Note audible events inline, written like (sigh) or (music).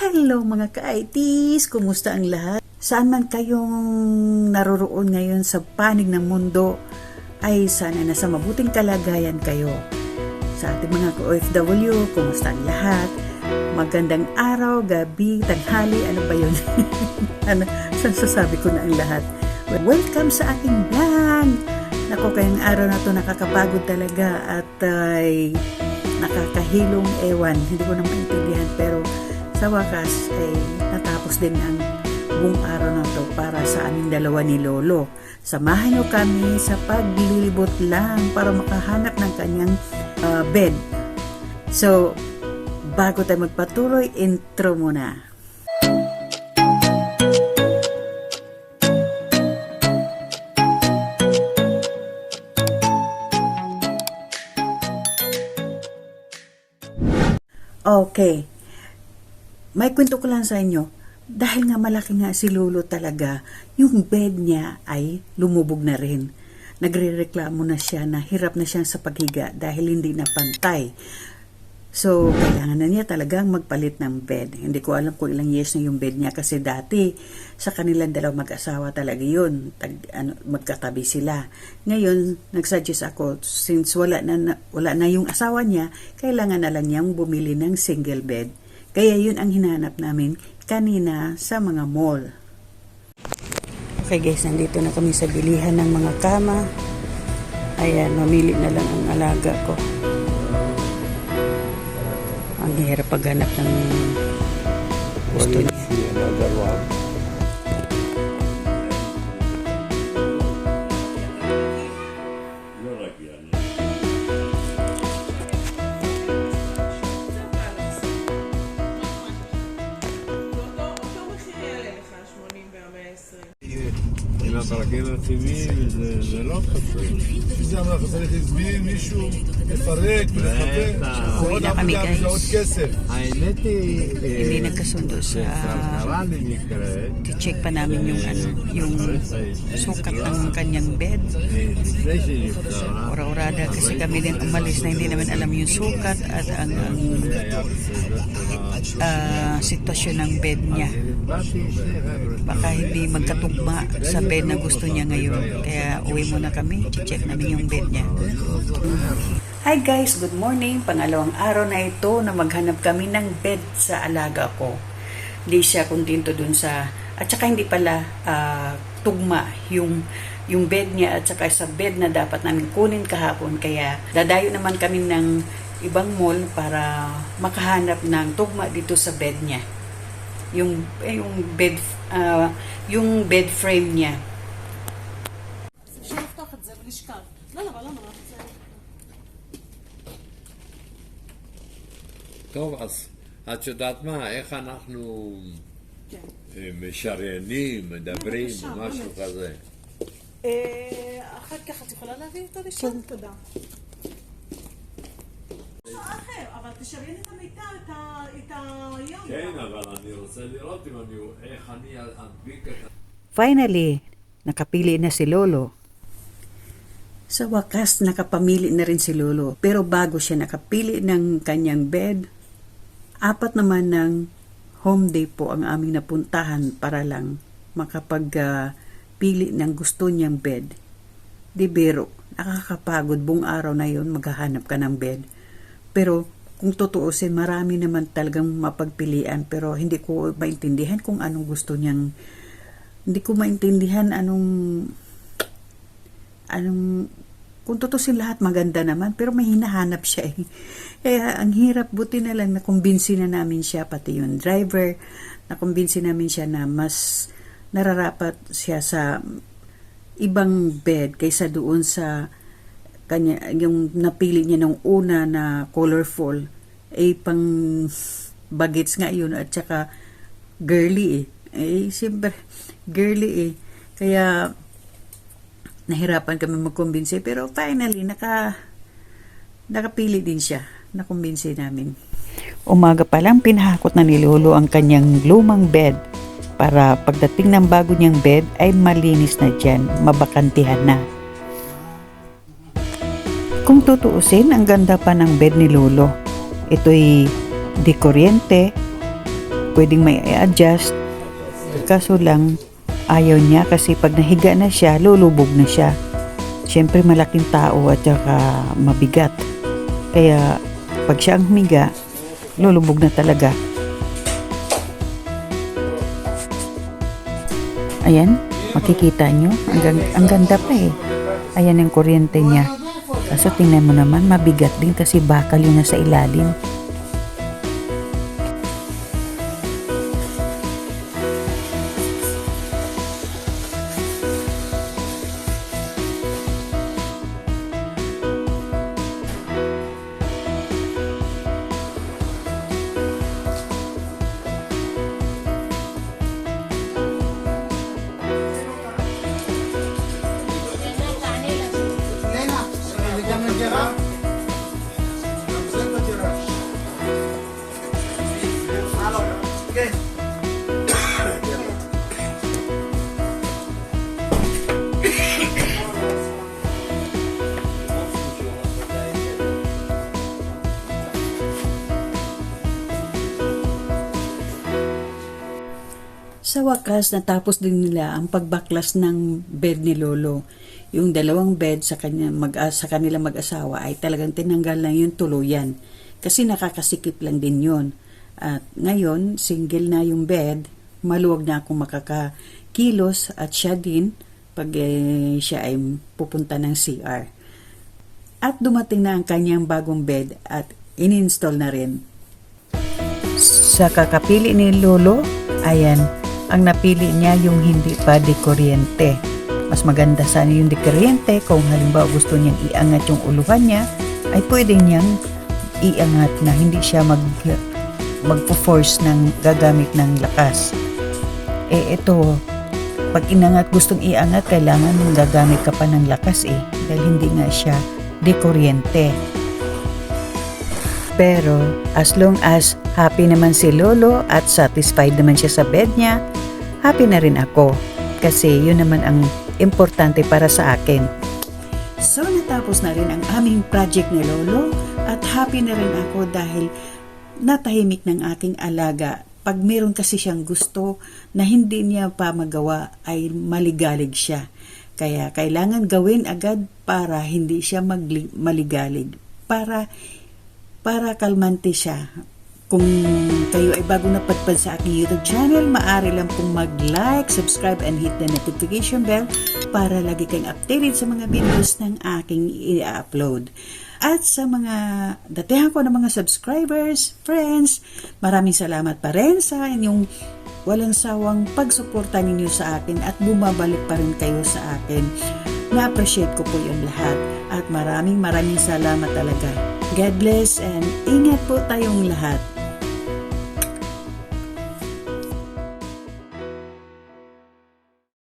Hello mga ka-ITs! Kumusta ang lahat? Saan man kayong naroroon ngayon sa panig ng mundo ay sana nasa mabuting kalagayan kayo. Sa ating mga ka-OFW, kumusta ang lahat? Magandang araw, gabi, tanghali, ano ba yun? (laughs) ano, saan sasabi ko na ang lahat? Welcome sa aking vlog! Nako, kayong araw na to nakakapagod talaga at ay nakakahilong ewan. Hindi ko na maintindihan pero sa wakas ay natapos din ang buong araw na to para sa aming dalawa ni Lolo. Samahan niyo kami sa paglilibot lang para makahanap ng kanyang ah, bed. So, bago tayo magpatuloy, intro muna. Okay. May kwento ko lang sa inyo. Dahil nga malaki nga si Lolo talaga, yung bed niya ay lumubog na rin. Nagre-reklamo na siya na hirap na siya sa paghiga dahil hindi na pantay. So, kailangan na niya talagang magpalit ng bed. Hindi ko alam kung ilang years na yung bed niya kasi dati sa kanilang dalawang mag-asawa talaga yun. Tag, ano, magkatabi sila. Ngayon, nagsuggest ako, since wala na, wala na yung asawa niya, kailangan na lang niyang bumili ng single bed. Kaya yun ang hinanap namin kanina sa mga mall. Okay guys, nandito na kami sa bilihan ng mga kama. Ayan, mamili na lang ang alaga ko. Ang hirap paghanap ng gusto niya. אם הפרקים מתאימים, זה- זה לא חסר. זה אנחנו צריך להזמין מישהו, לפרק ולחבר, בטח. זה עוד Uwi na kami, עבודה וזה guys. עוד כסף. האמת היא... אה, Hindi nagkasundo sa... סרסרה במקרה, check pa namin yung ano, yung sukat ng kanyang bed. אה, לפני שהיא נפטרה, Ura-urada kasi kami din umalis na hindi namin alam yung sukat at ang, ang זה היה בסדר, אה, ah, sitwasyon ng bed niya. באתי שני חבר'ה. Baka hindi magkatugma sa bed na gusto niya ngayon. Kaya uwi muna kami, check namin yung bed niya. Hi guys, good morning. Pangalawang araw na ito na maghanap kami ng bed sa alaga ko. Hindi siya kontento dun sa at saka hindi pala ah, tugma yung yung bed niya at saka sa bed na dapat namin kunin kahapon kaya dadayo naman kami ng ibang mall para makahanap ng tugma dito sa bed niya yung eh, yung bed ah, yung bed frame niya לפתוח את זה ולשכב. לא, לא? אנחנו זה... טוב, אז את יודעת מה, איך אנחנו כן. אה, משריינים, מדברים, משהו. כזה. אה, אחר כך את יכולה להביא? תודה. אבל תשריין את המיטה, את ה- את היום. כן, אבל אני רוצה לראות אם אני, איך אני אדביק את Finally, nakapili na si Lolo. Sa wakas, nakapamili na rin si Lolo. Pero bago siya nakapili ng kanyang bed, apat naman ng home day po ang aming napuntahan para lang makapag-pili ng gusto niyang bed. Di biro, nakakapagod buong araw na yon maghahanap ka ng bed. Pero kung tutuusin, marami naman talagang mapagpilian pero hindi ko maintindihan kung anong gusto niyang hindi ko maintindihan anong anong kung tutusin lahat maganda naman pero may hinahanap siya eh. Kaya ang hirap buti na lang na kumbinsi na namin siya pati yung driver na kumbinsi namin siya na mas nararapat siya sa ibang bed kaysa doon sa kanya yung napili niya nung una na colorful. Eh pang bagets nga yun at saka girly eh. Eh siyempre girly eh. Kaya nahirapan kami magkumbinsi pero finally naka nakapili din siya nakumbinsi namin umaga pa lang pinahakot na ni Lolo ang kanyang lumang bed para pagdating ng bago niyang bed ay malinis na dyan, mabakantihan na. Kung tutuusin, ang ganda pa ng bed ni Lolo. Ito'y di kuryente, pwedeng may adjust. Kaso lang, ayaw niya kasi pag nahiga na siya, lulubog na siya. Siyempre malaking tao at saka mabigat. Kaya pag siya ang humiga, lulubog na talaga. Ayan, makikita nyo. Ang, ang ganda pa eh. Ayan ang kuryente niya. Kaso tingnan mo naman, mabigat din kasi bakal yun nasa ilalim. Sa wakas, natapos din nila ang pagbaklas ng bed ni Lolo. Yung dalawang bed sa, kanya, mag, sa kanila mag-asawa ay talagang tinanggal na yung tuluyan. Kasi nakakasikip lang din yun. At ngayon, single na yung bed, maluwag na akong makakakilos at siya din pag eh, siya ay pupunta ng CR. At dumating na ang kanyang bagong bed at in-install na rin sa kakapili ni Lolo, ayan, ang napili niya yung hindi pa dekuryente. Mas maganda sana yung dekuryente kung halimbawa gusto niyang iangat yung uluhan niya, ay pwede niyang iangat na hindi siya mag magpo-force ng gagamit ng lakas. Eh ito, pag inangat gustong iangat, kailangan gagamit ka pa ng lakas eh, dahil hindi nga siya dekuryente. Pero as long as happy naman si Lolo at satisfied naman siya sa bed niya, happy na rin ako. Kasi yun naman ang importante para sa akin. So natapos na rin ang aming project ni Lolo at happy na rin ako dahil natahimik ng aking alaga. Pag meron kasi siyang gusto na hindi niya pa magawa ay maligalig siya. Kaya kailangan gawin agad para hindi siya magli- maligalig. Para para kalmante siya. Kung kayo ay bago napadpad sa aking YouTube channel, maaari lang pong mag-like, subscribe, and hit the notification bell para lagi kayong updated sa mga videos ng aking i-upload. At sa mga datihan ko ng mga subscribers, friends, maraming salamat pa rin sa inyong walang sawang pagsuporta ninyo sa akin at bumabalik pa rin kayo sa akin. Na-appreciate ko po yung lahat at maraming maraming salamat talaga. God bless and ingat po tayong lahat.